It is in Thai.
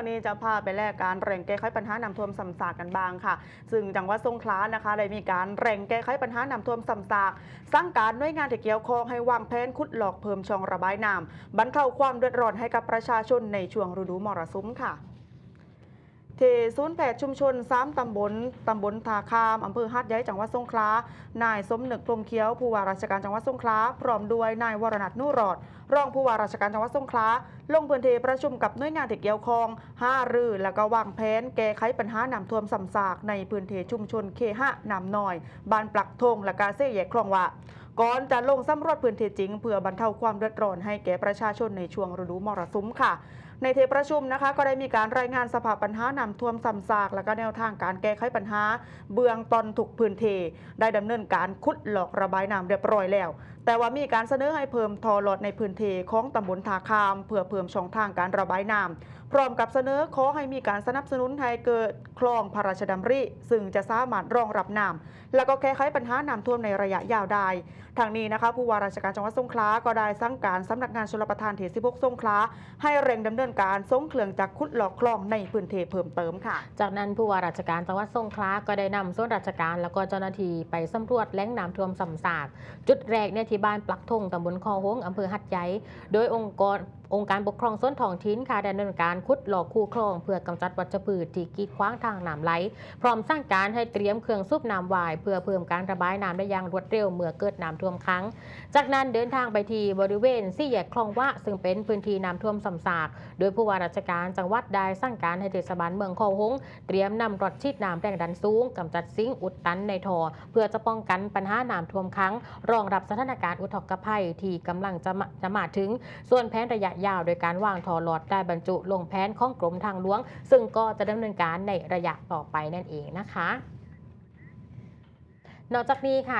วงนี้จะพาไปแลกการแร่งแก้ไขปัญหาน้ำท่วมซ้ำซากกันบ้างค่ะ ซึ่งจังหวัดสงขลานะคะได้มีการแร่งแก้ไขปัญหาน้ำท่วมซ้ำซากสร้างการหน่วยงานที่เกี่ยวข้องให้วางแผนขุดหลอกเพิ่มช่องระบายน้ำบรรเทาความเดือดร้อนให้กับประชาชนในช่วงฤดูมรสุมค่ะ ที่ศูนย์แพทย์ชุมชนสามตำบล ตำบลทาคาม อำเภอฮัดใหญ่ จังหวัดสงขลา นายสมนึกพรมเขียว ผู้ว่าราชการจังหวัดสงขลา พร้อมด้วยนายวรนัทนุรอด รองผู้ว่าราชการจังหวัดสงขลา ลงพื้นที่ประชุมกับหน่วยงานที่เกี่ยวข้องห้ารือและก็วางแผนแก้ไขปัญหาน้ำท่วมซ้ำซากในพื้นที่ชุมชนเคหะน้ำน้อย บ้านปลักธงและกาเซ่แยกคลองวะก่อนจะลงสำรวจพื้นที่จริง เพื่อบรรเทาความเดือดร้อนให้แก่ประชาชนในช่วงฤดูมรสุมค่ะ ในเทประชุมนะคะ ก็ได้มีการรายงานสภาพปัญหาน้ำท่วมซ้ำซาก และก็แนวทางการแก้ไขปัญหา เบื้องตอนถูกพื้นที่ได้ดำเนินการขุดหลอกระบายน้ำเรียบร้อยแล้ว แต่ว่ามีการเสนอให้เพิ่มทอหลอดในพื้นที่ของตำบลทาคาม เพื่อเพิ่มช่องทางการระบายน้ำพร้อมกับเสนอขอให้มีการสนับสนุนให้เกิดคลองพระราชดำริ ซึ่งจะสามารถรองรับน้ำแล้วก็แก้ไขปัญหาน้ำท่วมในระยะยาวได้ทางนี้นะคะผู้ว่าราชการจังหวัดสงขลาก็ได้สั่งการสำนักงานชลประทานเขต16สงขลาให้เร่งดำเนินการส่งเครื่องจักรขุดหลอกคลองในพื้นที่เพิ่มเติมค่ะ จากนั้นผู้ว่าราชการจังหวัดสงขลาก็ได้นำส่วนราชการแล้วก็เจ้าหน้าที่ไปสำรวจแหล่งน้ำท่วมสำสากจุดแรกเนี่ยที่บ้านปลักทงตำบลคอหงอำเภอหัดใหญ่โดยองค์กร องค์การปกครองส่วนท้องถิ่นค่ะได้ดำเนินการขุดหลอกคูคลอง เพื่อกำจัดวัชพืชที่กีดขวางทางน้ำไหล พร้อมสร้างการให้เตรียมเครื่องสูบน้ำวาย เพื่อเพิ่มการระบายน้ำได้อย่างรวดเร็วเมื่อเกิดน้ำท่วมขังจากนั้นเดินทางไปที่บริเวณสี่แยกคลองวะซึ่งเป็นพื้นที่น้ำท่วมสำสากโดยผู้ว่าราชการจังหวัดได้สั่งการให้เทศบาลเมืองคอหงเตรียมนำรถฉีดน้ำแรงดันสูงกำจัดสิ่งอุดตันในท่อเพื่อจะป้องกันปัญหาน้ำท่วมขังรองรับสถานการณ์อุทกภัยที่กำลังจะมาจะมาถึง ส่วนแผนระยะยาว โดยการวางทอหลอดได้บรรจุลงแผนของกรมทางหลวง ซึ่งก็จะดำเนินการในระยะต่อไปนั่นเองนะคะ นอกจากนี้ค่ะ